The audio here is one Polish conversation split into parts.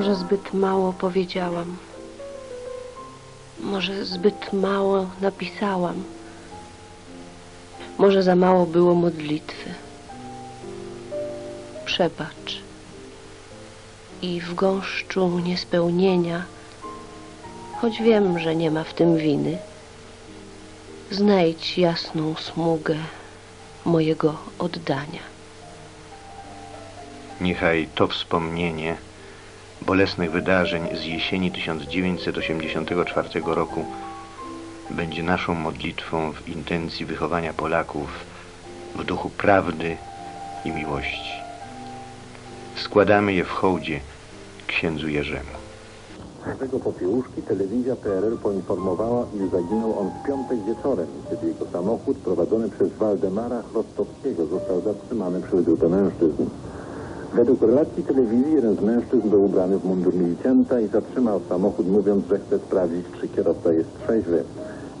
Może zbyt mało powiedziałam. Może zbyt mało napisałam. Może za mało było modlitwy. Przebacz. I w gąszczu niespełnienia, choć wiem, że nie ma w tym winy, znajdź jasną smugę mojego oddania. Niechaj to wspomnienie bolesnych wydarzeń z jesieni 1984 roku będzie naszą modlitwą w intencji wychowania Polaków w duchu prawdy i miłości. Składamy je w hołdzie księdzu Jerzemu. Tego popiełuszki telewizja PRL poinformowała, iż zaginął on w piątek wieczorem, kiedy jego samochód prowadzony przez Waldemara Chrostowskiego został zatrzymany przez grupę mężczyzn. Według relacji telewizji jeden z mężczyzn był ubrany w mundur milicjanta i zatrzymał samochód mówiąc, że chce sprawdzić, czy kierowca jest trzeźwy.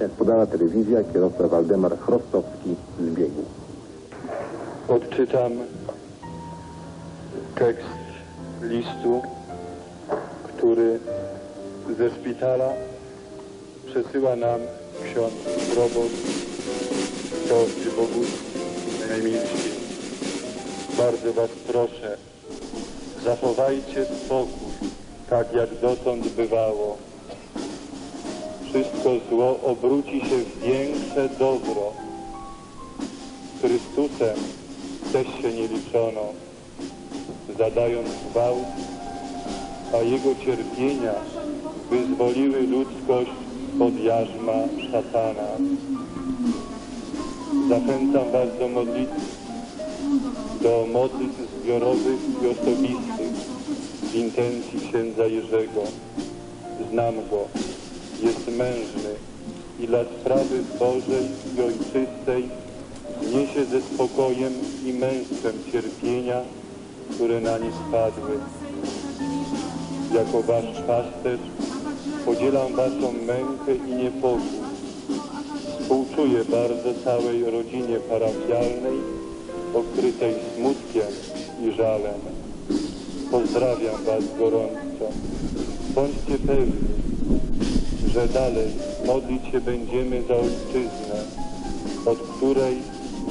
Jak podała telewizja, kierowca Waldemar Chrostowski zbiegł. Odczytam tekst listu, który ze szpitala przesyła nam ksiądz proboszcz Teofil Bogucki Najmilski. Bardzo Was proszę, zachowajcie spokój, tak jak dotąd bywało. Wszystko zło obróci się w większe dobro. Chrystusem też się nie liczono, zadając gwałt, a Jego cierpienia wyzwoliły ludzkość od jarzma szatana. Zachęcam Was do modlitwy, do modlitw zbiorowych i osobistych w intencji księdza Jerzego. Znam go, jest mężny i dla sprawy Bożej i ojczystej niesie ze spokojem i męstwem cierpienia, które na nie spadły. Jako wasz pasterz podzielam waszą mękę i niepokój. Współczuję bardzo całej rodzinie parafialnej, okrytej smutkiem i żalem. Pozdrawiam was gorąco. Bądźcie pewni, że dalej modlić się będziemy za ojczyznę, od której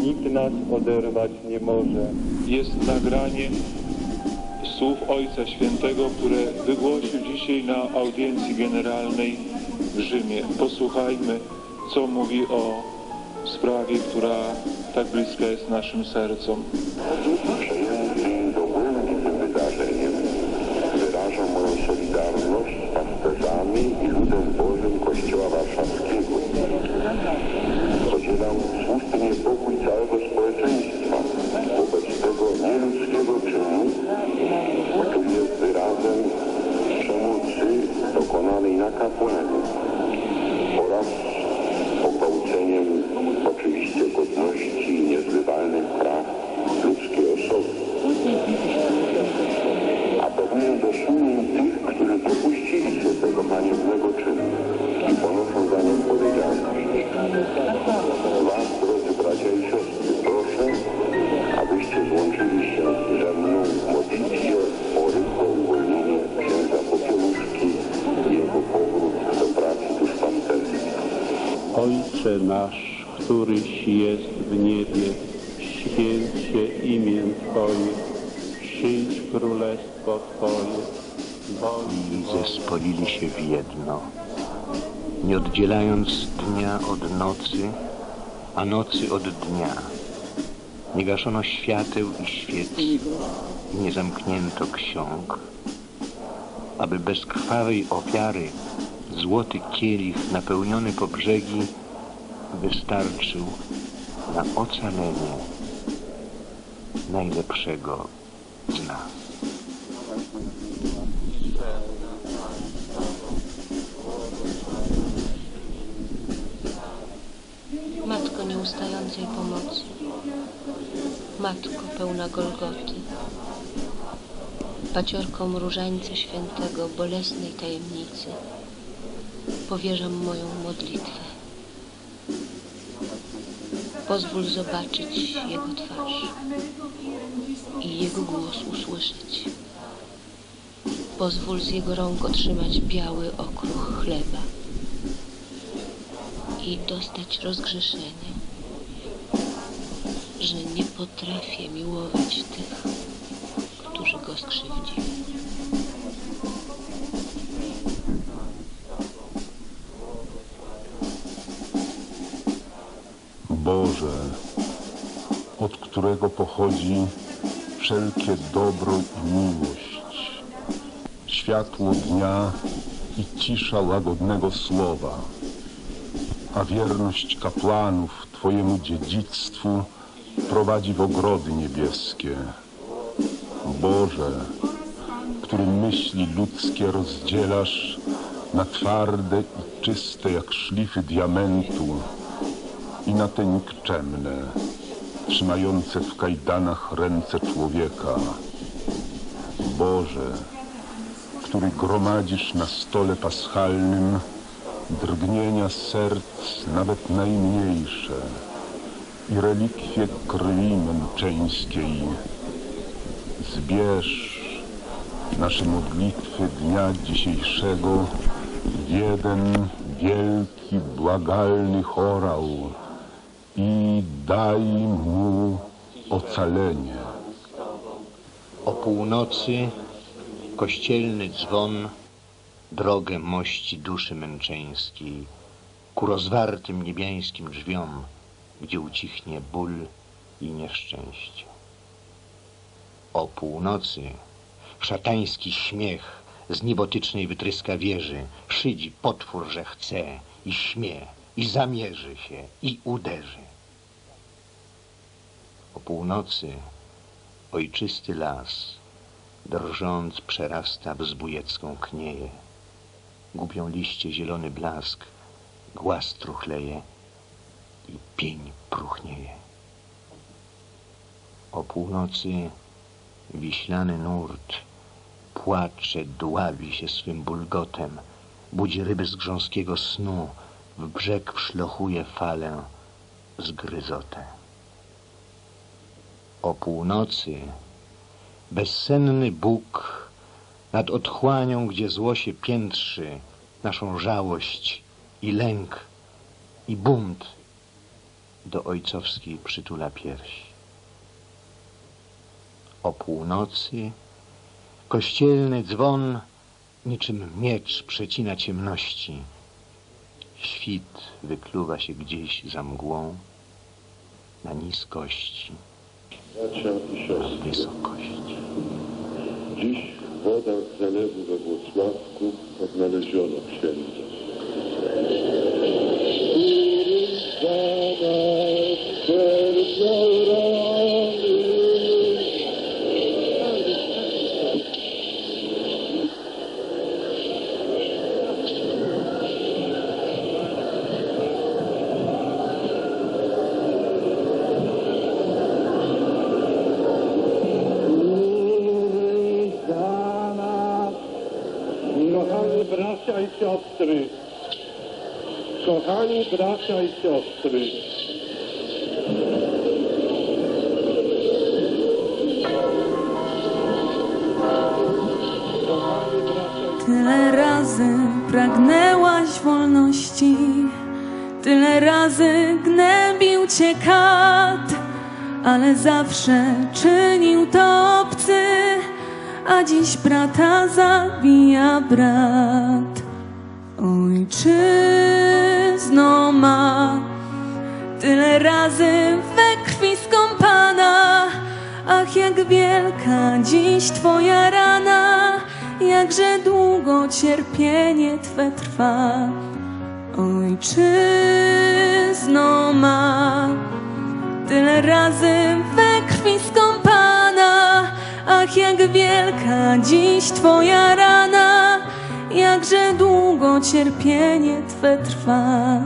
nikt nas oderwać nie może. jest nagranie słów Ojca Świętego, które wygłosił dzisiaj na audiencji generalnej w Rzymie. Posłuchajmy, co mówi o sprawie, która tak bliska jest naszym sercom. Przejęty dogłębnie tym wydarzeniem wyrażam moją solidarność z pasterzami i ludem Bożym Kościoła Warszawskiego. Podzielam słuszny niepokój całego społeczeństwa wobec tego nieludzkiego czynu, który jest wyrazem przemocy dokonanej na kapłanie nasz, któryś jest w niebie, święć się imię Twoje, przyjdź królestwo Twoje, I zespolili się w jedno, nie oddzielając dnia od nocy, a nocy od dnia. Nie gaszono świateł i świec, i nie zamknięto ksiąg, aby bez krwawej ofiary złoty kielich napełniony po brzegi wystarczył na ocalenie najlepszego z nas. Matko nieustającej pomocy, Matko pełna Golgoty, paciorką różańca świętego bolesnej tajemnicy, powierzam moją modlitwę. Pozwól zobaczyć Jego twarz i Jego głos usłyszeć. pozwól z jego rąk otrzymać biały okruch chleba i dostać rozgrzeszenie, że nie potrafię miłować tych, którzy go skrzywdzili. Boże, od którego pochodzi wszelkie dobro i miłość, światło dnia i cisza łagodnego słowa, a wierność kapłanów Twojemu dziedzictwu prowadzi w ogrody niebieskie. Boże, który myśli ludzkie rozdzielasz na twarde i czyste jak szlify diamentu, i na te nikczemne, trzymające w kajdanach ręce człowieka. Boże, który gromadzisz na stole paschalnym drgnienia serc nawet najmniejsze i relikwie krwi męczeńskiej, zbierz nasze modlitwy dnia dzisiejszego w jeden wielki, błagalny chorał i daj mu ocalenie. O północy kościelny dzwon drogę mości duszy męczeńskiej ku rozwartym niebiańskim drzwiom, gdzie ucichnie ból i nieszczęście. O północy szatański śmiech z niebotycznej wytryska wieży szydzi potwór, że chce i śmie i zamierzy się i uderzy. O północy ojczysty las drżąc przerasta w zbójecką knieję. Gubią liście zielony blask, głaz truchleje i pień próchnieje. O północy wiślany nurt płacze, dławi się swym bulgotem, budzi ryby z grząskiego snu, w brzeg wszlochuje falę zgryzotę. O północy bezsenny Bóg nad otchłanią, gdzie zło się piętrzy, naszą żałość i lęk i bunt do ojcowskiej przytula piersi. O północy kościelny dzwon niczym miecz przecina ciemności. Świt wykluwa się gdzieś za mgłą na niskości, siostry, wysokości. dziś w wodach zalewu we Włocławku odnaleziono księdza. Bracia i siostry, kochani bracia i siostry, Tyle razy pragnęłaś wolności, tyle razy gnębił cię kat, ale zawsze czynił to obcy, a dziś brata zabija brat. Ojczyzno ma tyle razy we krwi skąpana, ach jak wielka dziś twoja rana, jakże długo cierpienie twe trwa. Ojczyzno ma tyle razy we krwi skąpana, ach jak wielka dziś twoja rana, jakże długo cierpienie twe trwa.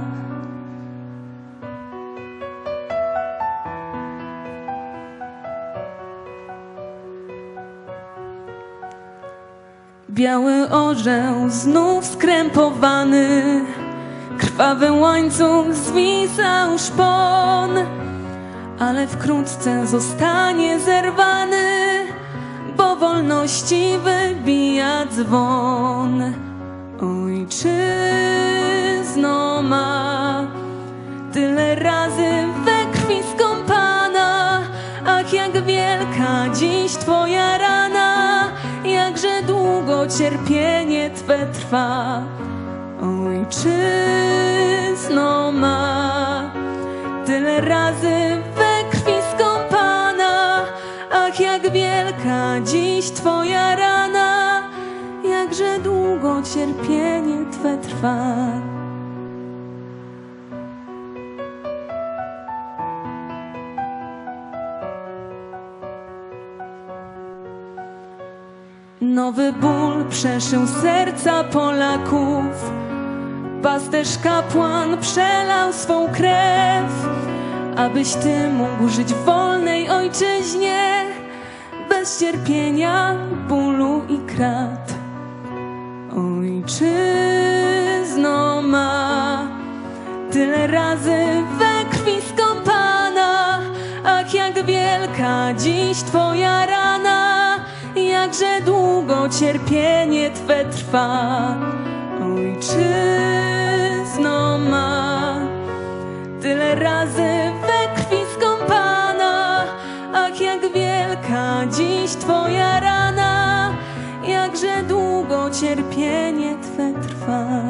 Biały orzeł znów skrępowany, krwawy łańcuch zwisał szpon, ale wkrótce zostanie zerwany, wolności wybija dzwon. Ojczyzno ma tyle razy we krwi skąpana, ach jak wielka dziś twoja rana, jakże długo cierpienie twe trwa. Ojczyzno ma tyle razy twoja rana, jakże długo cierpienie twe trwa. Nowy ból przeszył serca Polaków. Pasterz kapłan przelał swą krew, abyś ty mógł żyć w wolnej ojczyźnie, bez cierpienia, bólu i krat. Ojczyzno ma tyle razy we krwi skąpana, ach jak wielka dziś twoja rana, jakże długo cierpienie twe trwa. Ojczyzno ma tyle razy we krwi skąpana, ach jak wielka Dziś Twoja rana, jakże długo cierpienie Twe trwa.